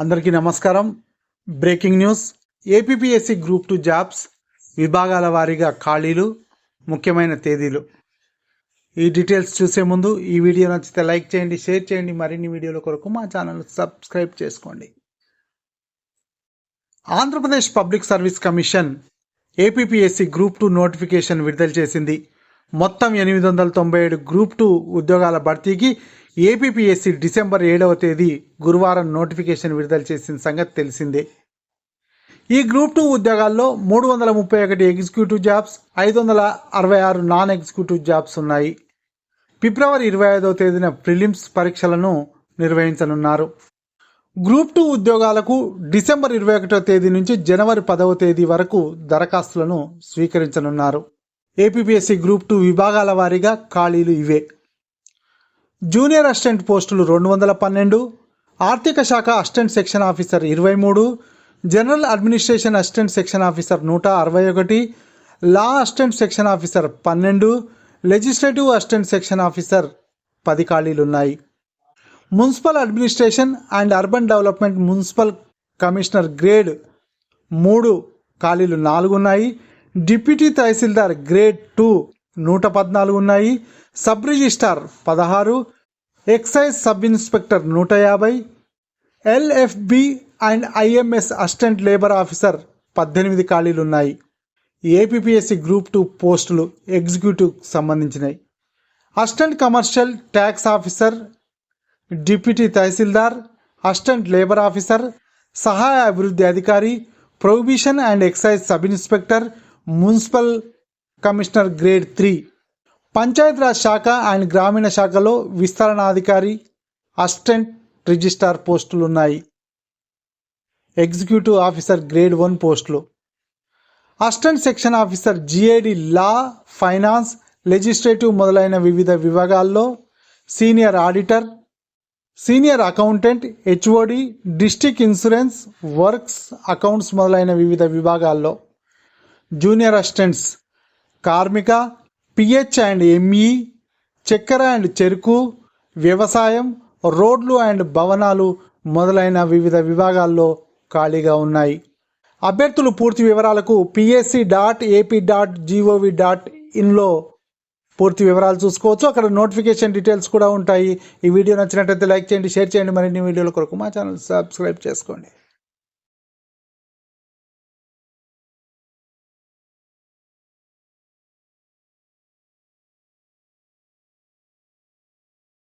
అందరికీ నమస్కారం. Breaking news. APPSC group two jobs విభాగాల వారీగా ఖాళీలు ముఖ్యమైన తేదీలు. ఈ డీటెయిల్స్ చూసే ముందు ఈ వీడియో నచ్చితే లైక్ చేయండి షేర్ చేయండి మరిన్ని వీడియోల కొరకు మా ఛానల్ సబ్స్క్రైబ్ చేసుకోండి. Andhra Pradesh public service commission APPSC group two notification విడుదల చేసింది. మొత్తం ఎనిమిది వందల తొంభై ఏడు గ్రూప్ టూ ఉద్యోగాల భర్తీకి ఏపీపీఎస్సీ డిసెంబర్ ఏడవ తేదీ గురువారం నోటిఫికేషన్ విడుదల చేసిన సంగతి తెలిసిందే. ఈ గ్రూప్ టూ ఉద్యోగాల్లో మూడు వందల ముప్పై ఒకటి ఎగ్జిక్యూటివ్ జాబ్స్ ఐదు వందల అరవై ఆరు నాన్ ఎగ్జిక్యూటివ్ జాబ్స్ ఉన్నాయి. ఫిబ్రవరి ఇరవై ఐదవ తేదీన ప్రిలిమ్స్ పరీక్షలను నిర్వహించనున్నారు. గ్రూప్ టూ ఉద్యోగాలకు డిసెంబర్ ఇరవై ఒకటో తేదీ నుంచి జనవరి పదవ తేదీ వరకు దరఖాస్తులను స్వీకరించనున్నారు. ఏపీపీఎస్సీ గ్రూప్ టూ విభాగాల వారీగా ఖాళీలు ఇవే. జూనియర్ అసిస్టెంట్ పోస్టులు రెండు వందల పన్నెండు ఆర్థిక శాఖ అసిస్టెంట్ సెక్షన్ ఆఫీసర్ ఇరవై మూడు general administration assistant section officer నూట అరవై ఒకటి లా అసిస్టెంట్ సెక్షన్ ఆఫీసర్ పన్నెండు లెజిస్లేటివ్ అసిస్టెంట్ సెక్షన్ ఆఫీసర్ పది ఖాళీలున్నాయి. Municipal administration and urban development municipal commissioner grade మూడు ఖాళీలు నాలుగు ఉన్నాయి డిప్యూటీ తహసీల్దార్ గ్రేడ్ టూ నూట పద్నాలుగు ఉన్నాయి. సబ్ రిజిస్టార్ పదహారు. ఎక్సైజ్ సబ్ ఇన్స్పెక్టర్ నూట యాభై. LFB and IMS assistant labour officer పద్దెనిమిది ఖాళీలు ఉన్నాయి ఏపీఎస్సి గ్రూప్ టూ పోస్టులు ఎగ్జిక్యూటివ్ సంబంధించినవి assistant commercial tax officer deputy tahsildar assistant labour officer సహాయ అభివృద్ధి అధికారి prohibition and excise sub inspector municipal commissioner grade three. Panchayati Raj శాఖ అండ్ గ్రామీణ శాఖలో విస్తరణాధికారి అసిస్టెంట్ రిజిస్టార్ పోస్టులు ఉన్నాయి ఎగ్జిక్యూటివ్ ఆఫీసర్ గ్రేడ్ వన్ పోస్టులు. Assistant section officer GAD law finance legislative మొదలైన వివిధ విభాగాల్లో senior auditor senior accountant HOD district insurance works accounts మొదలైన వివిధ విభాగాల్లో. జూనియర్ అసిస్టెంట్స్ కార్మిక పిహెచ్ అండ్ ఎంఈ చక్కెర అండ్ చెరుకు వ్యవసాయం రోడ్లు అండ్ భవనాలు మొదలైన వివిధ విభాగాల్లో ఖాళీగా ఉన్నాయి. అభ్యర్థులు పూర్తి వివరాలకు PSC dot AP dot gov dot ఇన్లో పూర్తి వివరాలు చూసుకోవచ్చు. అక్కడ నోటిఫికేషన్ డీటెయిల్స్ కూడా ఉంటాయి. ఈ వీడియో నచ్చినట్లయితే లైక్ చేయండి షేర్ చేయండి. మరిన్ని వీడియోల కొరకు మా ఛానల్ సబ్స్క్రైబ్ చేసుకోండి.